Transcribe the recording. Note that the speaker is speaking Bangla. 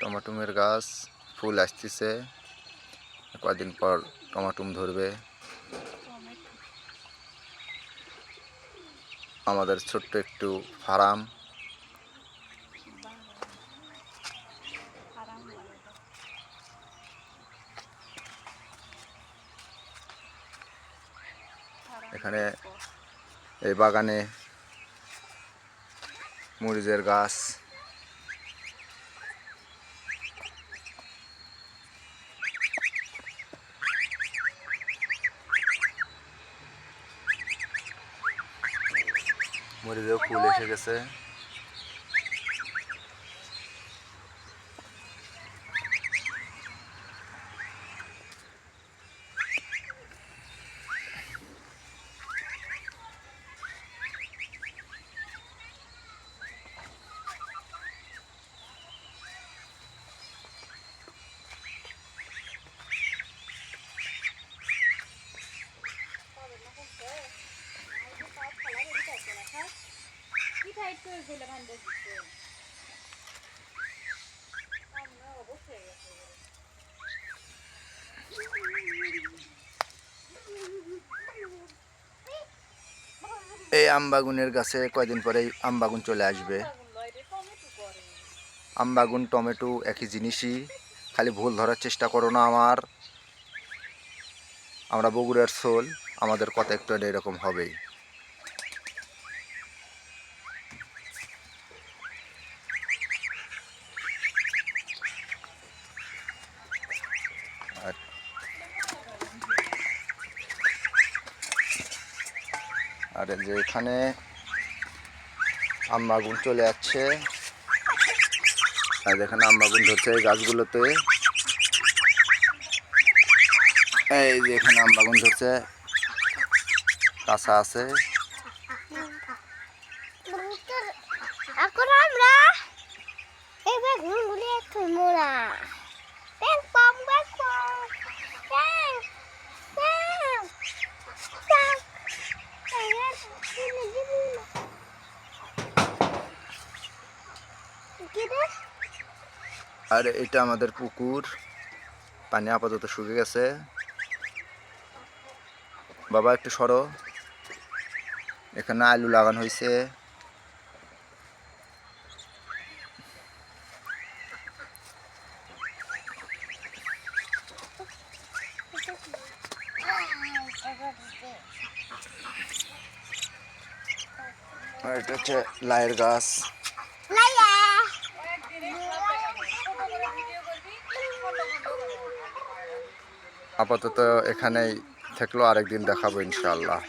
টমাটুমের গাছ, ফুল আসতেছে। কয়দিন পর টমাটুম ধরবে। আমাদের ছোট্ট একটু ফার্ম। এখানে এই বাগানে মরিচের গাছ। মরিচেও ফুল এসে গেছে। ভান্ডার দিচ্ছে। আমরা অবশ্যই গেছে এই আমবাগুনের গাছে কয়দিন পরেই আমবাগুন চলে আসবে। আমবাগুন টমেটো একই জিনিসই। খালি ভুল ধরার চেষ্টা করো না আমার। আমরা বগুড়ার সোল আমাদের কথা একটু এরকম হবেই। আর যে এখানে আম্বাগুন চলে যাচ্ছে আর এখানে আম্বাগুন ধরছে এই গাছগুলোতে। এই যে এখানে আম্বাগুন ধরছে, কাঁচা আছে। আর এটা আমাদের পুকুর। পানি আপাতত শুকে গেছে। বাবা, একটু সরো। এখানে আলু লাগানো হয়েছে। আর এটা হচ্ছে লাইয়ের গাছ। আপাতত এখানেই থাকল আরেকদিন দেখাবো ইনশাল্লাহ